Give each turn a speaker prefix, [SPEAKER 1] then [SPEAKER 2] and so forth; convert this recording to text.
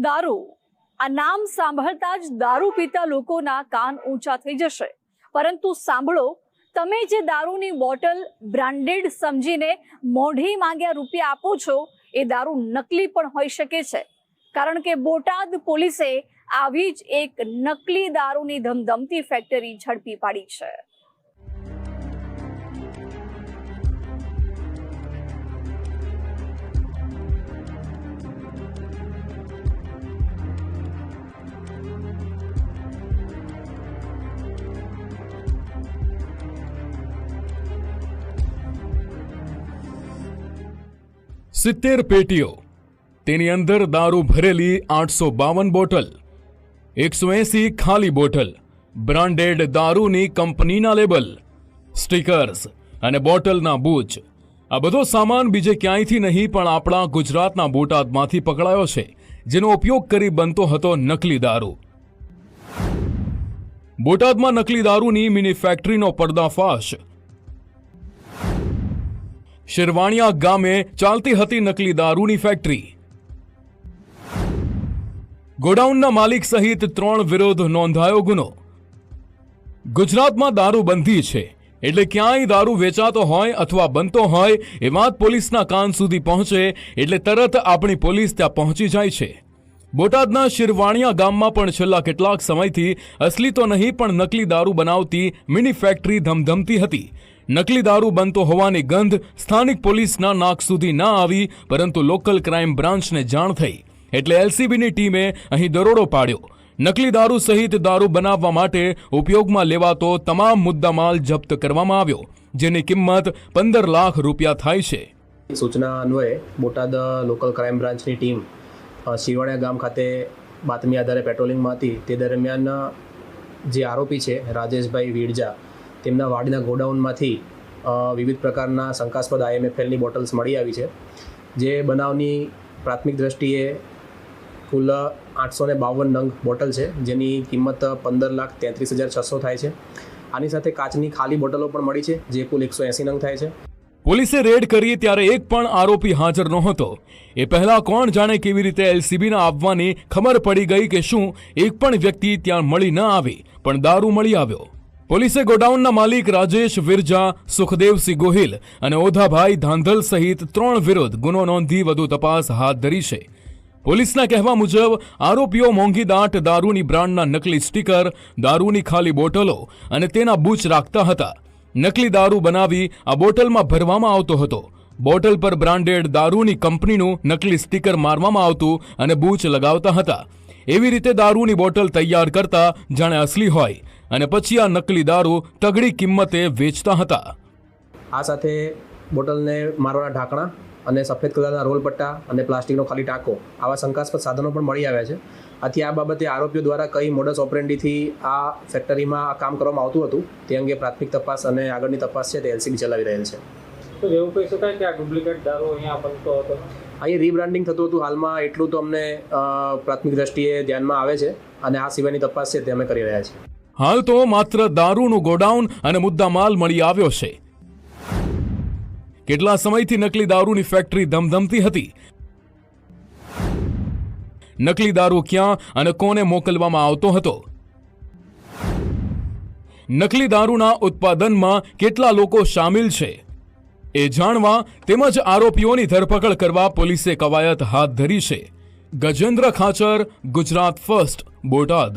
[SPEAKER 1] દારૂ. આ નામ સાંભળતા જ દારૂ પીતા લોકોના કાન ઊંચા થઈ જશે. પરંતુ સાંભળો, તમે જે દારૂની બોટલ બ્રાન્ડેડ સમજીને મોઢી માંગ્યા રૂપિયા આપો છો, એ દારૂ નકલી પણ હોઈ શકે છે. કારણ કે બોટાદ પોલીસે આવી જ એક નકલી દારૂની ધમધમતી ફેક્ટરી ઝડપી પાડી છે.
[SPEAKER 2] સિત્તેર પેટીઓ. તેની અંદર દારૂ ભરેલી આઠસો બાવન બોટલ, એકસો એંસી ખાલી બોટલ, બ્રાન્ડેડ દારૂની કંપનીના લેબલ, સ્ટીકર્સ અને બોટલના બૂચ. આ બધો સામાન બીજે ક્યાંયથી નહીં પણ આપણા ગુજરાતના બોટાદમાંથી પકડાયો છે, જેનો ઉપયોગ કરી બનતો હતો નકલી દારૂ. બોટાદમાં નકલી દારૂની મિની ફેક્ટરીનો પર્દાફાશ શિરવાણિયા ગામે ચાલતી હતી નકલી દારૂની ફેક્ટરી ગોડાઉનના માલિક સહિત ત્રણ વિરોધ નોંધાયો ગુનો. ગુજરાતમાં દારૂ બંધી છે. એટલે ક્યાંય દારૂ વેચાતો હોય અથવા બનતો હોય, એ વાત પોલીસના કાન સુધી પહોંચે, એટલે તરત આપણી પોલીસ ત્યાં પહોંચી જાય છે. બોટાદના શિરવાણિયા ગામમાં પણ છેલ્લા કેટલાક સમયથી અસલી તો નહીં, પણ નકલી દારૂ બનાવતી મિની ફેક્ટરી ધમધમતી હતી. નકલી દારૂ બનતો હોવાની ગંધ સ્થાનિક પોલીસના નાક સુધી ના આવી, પરંતુ લોકલ ક્રાઇમ બ્રાન્ચને જાણ થઈ. એટલે એલસીબીની ટીમે અહીં દરોડો પાડ્યો. નકલી દારૂ સહિત દારૂ બનાવવા માટે ઉપયોગમાં લેવાતો તમામ મુદ્દામાલ જપ્ત કરવામાં આવ્યો, જેની કિંમત પંદર લાખ રૂપિયા થાય છે.
[SPEAKER 3] સૂચના અન્વયે બોટાદ લોકલ ક્રાઇમ બ્રાન્ચની ટીમ અ, શિરવાણિયા ગામ ખાતે બાતમી આધારે પેટ્રોલિંગમાં હતી. તે દરમિયાન જે આરોપી છે રાજેશભાઈ વીરજા તેમના વાડીના ગોડાઉનમાંથી વિવિધ પ્રકારના શંકાસ્પદ આઈએમએફએલની બોટલ્સ મળી આવી છે. જે બનાવની પ્રાથમિક દ્રષ્ટિએ કુલ આઠસો ને બાવન નંગ બોટલ છે જેની કિંમત પંદર લાખ તેત્રીસ હજાર છસો થાય છે. આની સાથે કાચની ખાલી બોટલો પણ મળી છે જે કુલ એકસો એંસી નંગ થાય છે.
[SPEAKER 2] પોલીસે રેડ કરી ત્યારે એક પણ આરોપી હાજર નહોતો. એ પહેલા કોણ જાણે કેવી રીતે એલસીબીના આવવાની ખબર પડી ગઈ કે શું એક પણ વ્યક્તિ ત્યાં મળી ન આવી, પણ દારૂ મળી આવ્યો. પોલીસે ગોડાઉનના માલિક રાજેશ વિરજા, સુખદેવસિંહ ગોહિલ અને ઓધાભાઈ ધાંધલ સહિત ત્રણ વિરુદ્ધ ગુનો નોંધી વધુ તપાસ હાથ ધરી છે. પોલીસના કહેવા મુજબ, આરોપીઓ મોંઘી દાટ દારૂની બ્રાન્ડના નકલી સ્ટીકર, દારૂની ખાલી બોટલો અને તેના બૂચ રાખતા હતા. નકલી દારૂ બનાવી આ બોટલમાં ભરવામાં આવતો હતો. બોટલ પર બ્રાન્ડેડ દારૂની કંપનીનું નકલી સ્ટીકર મારવામાં આવતું અને બૂચ લગાવતા હતા. એવી રીતે દારૂની બોટલ તૈયાર કરતા જાણે અસલી હોય અને પછી આ નકલી દારૂ તગડી કિંમતે વેચતા હતા.
[SPEAKER 3] આ સાથે બોટલને મારવાના ઢાંકણા અને સફેદ કલરના રોલ પટ્ટા અને પ્લાસ્ટિકનો ખાલી ટાંકો આવા શંકાસ્પદ સાધનો પણ મળી આવ્યા છે. આથી આ બાબતે આરોપીઓ દ્વારા કઈ મોડસ ઓપરેન્ડીથી આ ફેક્ટરીમાં આ કામ કરવામાં આવતું હતું તે અંગે પ્રાથમિક તપાસ અને આગળની તપાસ છે તે એલસીબી ચલાવી રહેલ છે.
[SPEAKER 4] તો એવું કહી શકાય કે આ ડુપ્લિકેટ દારૂ અહીંયા બનતો હતો?
[SPEAKER 3] અહીં રીબ્રાન્ડિંગ થતું હતું હાલમાં એટલું તો અમને પ્રાથમિક દ્રષ્ટિએ ધ્યાનમાં આવે છે અને આ સિવાયની તપાસ છે તે અમે કરી રહ્યા છીએ.
[SPEAKER 2] હાલ તો માત્ર દારૂનું ગોડાઉન અને મુદ્દામાલ મળી આવ્યો છે. કેટલા સમયથી નકલી દારૂની ફેક્ટરી ધમધમતી હતી નકલી દારૂ ક્યાં અને કોને મોકલવામાં આવતો હતો? નકલી દારૂના ઉત્પાદનમાં કેટલા લોકો સામેલ છે? એ જાણવા તેમજ આરોપીઓની ધરપકડ કરવા પોલીસે કવાયત હાથ ધરી છે. ગજેન્દ્ર ખાચર, ગુજરાત ફર્સ્ટ, બોટાદ.